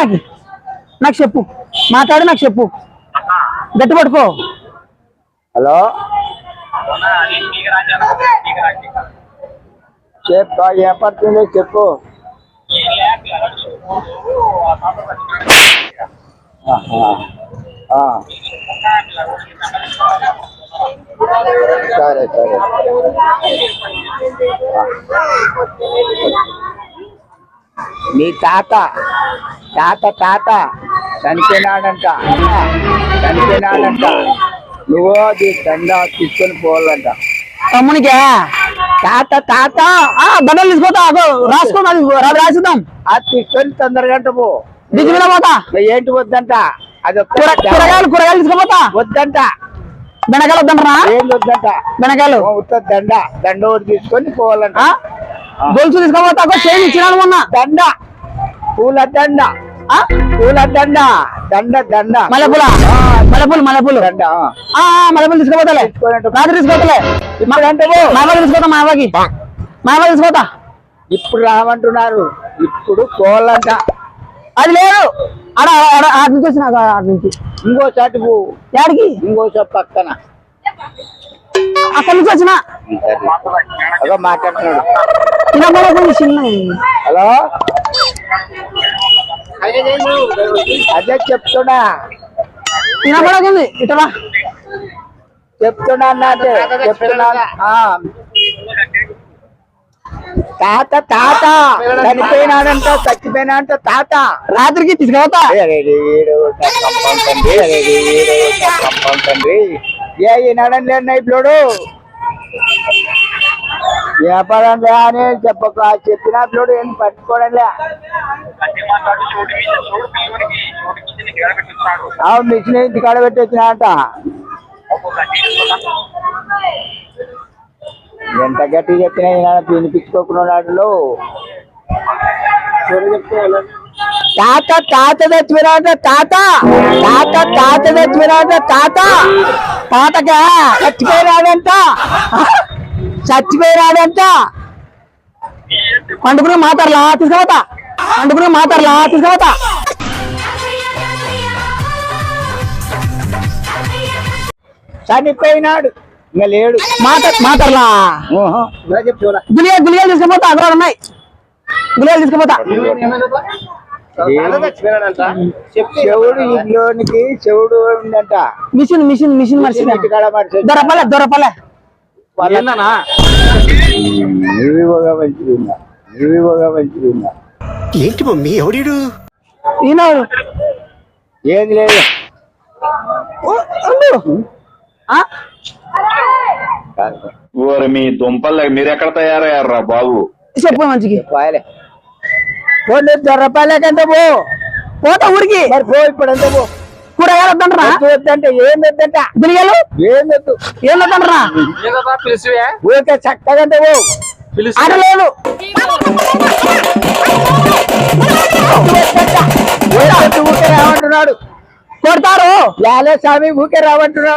నాకు. నాకు చెప్పు. మాట్లాడి నాకు చెప్పు. గట్టి పట్టుకో. హలో? చెప్పు ఏ పడుతుందో చెప్పు. సరే సరే. మీ తాత తాత తాత చనిపోయినాడంట. చనిపోయినాడంట. నువ్వు అది దండ తీసుకొని పోవాలంట. తమ్మునికే? తాత తాత ఆ దండలు తీసుకోతా అగో, రాసుకో అది రా- రాసిద్దాం. అది తీసుకొని తొందరగా అంట పో. బిజీ మీద పోతా. ఏంటి వద్దంట? అది కూరగాయలు కూరగాయలు తీసుకోపోతా. వద్దంట. బెండకాయలు వద్దంటారా ఏం వద్దంట? ఉత్త దండ. దండ ఒకటి తీసుకొని పోవాలంట? గొలుసు తీసుకోపోతా చైన్ ఇచ్చినాను మొన్న దండ. పూల దండ. ఆ? పూల దండ. దండ దండ. మల్లెపూల. మల్లెపూలు మల్లెపూలు. దండ. ఆ. ఆ, ఆ, మల్లెపూలు తీసుకోపోతాలే. తీసుకోనంట. రాత్రి తీసుకోతలే ఇప్పుడు అంటే పో. మా అవ్వకి తీసుకోతా మా అవ్వకి మా అవ్వకి తీసుకోతా ఇప్పుడు రామంటున్నారు. ఇప్పుడు పోవాలంట అది లేదు. ఆడ ఆడ ఆడ నుంచి వచ్చిన ఆడ నుంచి. ఇంకో చాటి పో. యాడికి? ఇంకో చాటు పక్కన. అక్కడి నుంచి వచ్చిన. మాట్లాడుతున్నాడు. చిన్న హలో? అదే చెప్తున్నా. తినబడకుంది ఇటరా చెప్తున్నా అన్న అంటే చెప్తున్నా. ఆ. తాత తాత. చనిపోయినాడంట చచ్చిపోయినాడంట తాత. రాత్రికి తండ్రి ఏ ఈనాడని లేడు ఇప్పుడు వ్యాపారం లే అని చెప్పక చెప్పినప్పుడు ఏం పట్టుకోవడంలే మిషన్ ఇంటి కాడ పెట్టి వచ్చినాట ఎంత గట్టి చెప్పినా ఈనాడు వినిపించుకోకున్నాడు. తాత తాత తెచ్చిపోయినాట తాత. తాత తాత తెచ్చిపోయినాట తాత. తాతగా చచ్చిపోయినాడంట. చచ్చిపోయినాడంట. పండుకుని మాతారలా తీసుకుపోతా పండుకుని మాతారలా తీసుకుపోతా చనిపోయినాడు. ఇంకా లేడు. మాత మాతారలా. చూడ. గులిగా తీసుకుపోతా. అక్కడ ఉన్నాయి. గులిగాలు తీసుకుపోతా. చెవుడు చెవుడు ఉందంట. మిషన్ మిషన్ మిషన్ మనిషి దొరపలే దొరపలే. నీవి ఒక మంచిది ఉందా నీవి ఒక మంచిది ఏంటి మమ్మీ ఎవడీడు? ఏది లేదు? ఓరి మీ దుంపలు మీరెక్కడ తయారయ్యారా బాబు? చెప్పు మంచికి. పోయలే పోనీ దొరపాలేకంటే పో. పోతా ఊరికి. మరి పో ఇప్పుడు అంతే పో. కూరగాయలు వద్దంటారా వద్దు వద్దంటే ఏం వద్దంట గులిగాలు ఏం వద్దు ఏం? వద్దంటారా ఊరికే చక్కగా అంటే లేదు. ఊరికే రావంటున్నాడు. కొడతారు. లాలే స్వామి ఊరికే రావంటున్నాడు.